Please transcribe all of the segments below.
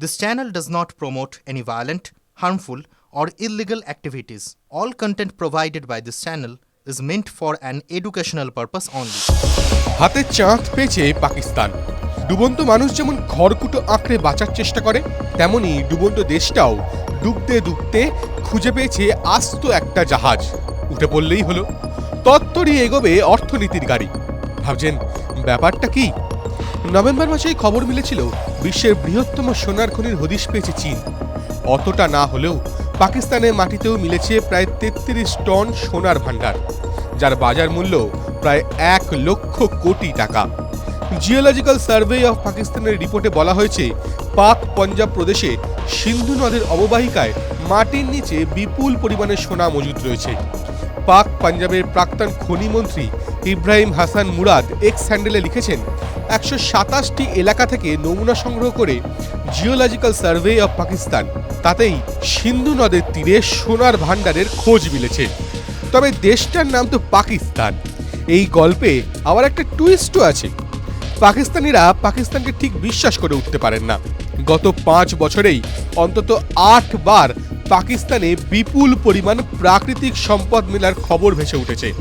This channel does not promote any violent, harmful, or illegal activities. All content provided by this channel is meant for an educational purpose only. হাতে চাঁদ পেয়েছে পাকিস্তান ডুবন্ত মানুষ যেমন খড়কুটো আঁকড়ে বাঁচার চেষ্টা করে তেমনি ডুবন্ত দেশটাও ডুবতে ডুবতে খুঁজে পেয়েছে আস্ত একটা জাহাজ উঠে পড়লেই হলো তত্তরই এগোবে অর্থনীতির গাড়ি ভাবছেন ব্যাপারটা কি নভেম্বর মাসেই খবর মিলেছিল, বিশ্বের বৃহত্তম সোনার খনির হদিশ পেয়েছে চীন। অতটা না হলেও পাকিস্তানের মাটিতেও মিলেছে প্রায় তেত্রিশ টন সোনার ভাণ্ডার, যার বাজার মূল্য প্রায় এক লক্ষ কোটি টাকা। জিওলজিক্যাল সার্ভে অফ পাকিস্তানের রিপোর্টে বলা হয়েছে, পাক পঞ্জাব প্রদেশে সিন্ধু নদের অববাহিকায় মাটির নিচে বিপুল পরিমাণে সোনা মজুদ রয়েছে। পাক পাঞ্জাবের প্রাক্তন খনি মন্ত্রী ইব্রাহিম হাসান মুরাদ এক্স হ্যান্ডেলে লিখেছেন একশো সাতাশটি এলাকা থেকে নমুনা সংগ্রহ করে জিওলজিক্যাল সার্ভে অফ পাকিস্তান তাতেই সিন্ধু নদের তীরে সোনার ভাণ্ডারের খোঁজ মিলেছে। তবে দেশটার নাম তো পাকিস্তান। এই গল্পে আবার একটা টুইস্টও আছে। পাকিস্তানিরা পাকিস্তানকে ঠিক বিশ্বাস করে উঠতে পারেন না। গত পাঁচ বছরেই অন্তত আট বার পাকিস্তানে বিপুল পরিমাণ প্রাকৃতিক সম্পদ মেলার খবর ভেসে উঠেছে।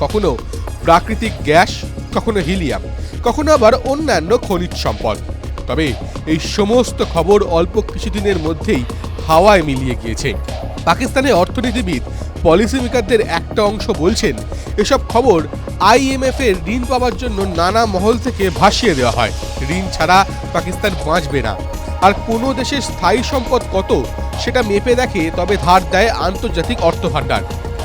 কখনো প্রাকৃতিক গ্যাস কখনো হিলিয়াম, কখনো আবার অন্যান্য খনিজ সম্পদ। তবে এই সমস্ত খবর অল্প কিছুদিনের মধ্যেই হাওয়ায় মিলিয়ে গিয়েছে। পাকিস্তানের অর্থনীতিবিদ, পলিসি মেকারদের একটা অংশ বলছেন, এসব খবর আইএমএফ এর ঋণ পাওয়ার জন্য নানা মহল থেকে ভাসিয়ে দেওয়া হয়। ঋণ ছাড়া পাকিস্তান বাঁচবে না। আর কোনো দেশের স্থায়ী সম্পদ কত, সেটা মেপে দেখে তবে ধার দেয় আন্তর্জাতিক অর্থ ভাণ্ডার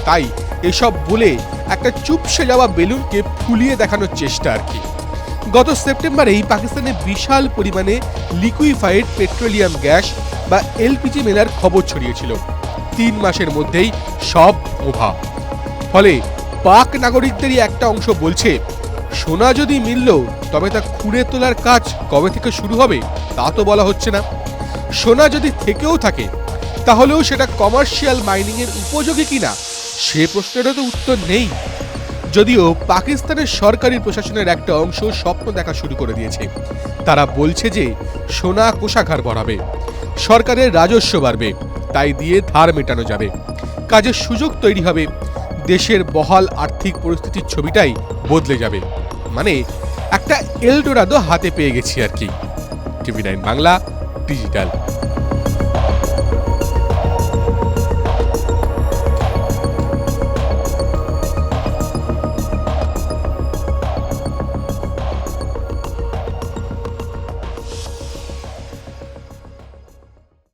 তাই এসব বলে একটা চুপসে যাওয়া বেলুনকে ফুলিয়ে দেখানোর চেষ্টা আর কি। গত সেপ্টেম্বরেই পাকিস্তানে বিশাল পরিমাণে লিকুইফাইড পেট্রোলিয়াম গ্যাস বা এলপিজি মেলার খবর ছড়িয়েছিল। তিন মাসের মধ্যেই সব ওভা ফলে পাক নাগরিকদেরই একটা অংশ বলছে, সোনা যদি মিলল, তবে তা খুঁড়ে তোলার কাজ কবে থেকে শুরু হবে তা তো বলা হচ্ছে না। সোনা যদি থেকেও থাকে, তাহলেও সেটা কমার্শিয়াল মাইনিংয়ের উপযোগী কিনা সে প্রশ্নেরও তো উত্তর নেই। যদিও পাকিস্তানের সরকারি প্রশাসনের একটা অংশ স্বপ্ন দেখা শুরু করে দিয়েছে। তারা বলছে যে, সোনা কোষাঘার বাড়াবে, সরকারের রাজস্ব বাড়বে, তাই দিয়ে ধার মেটানো যাবে। কাজের সুযোগ তৈরি হবে, দেশের বহাল আর্থিক পরিস্থিতির ছবিটাই বদলে যাবে। মানে একটা এলডোরাদো হাতে পেয়ে গেছি আর কি। TV nine Bangla, digital.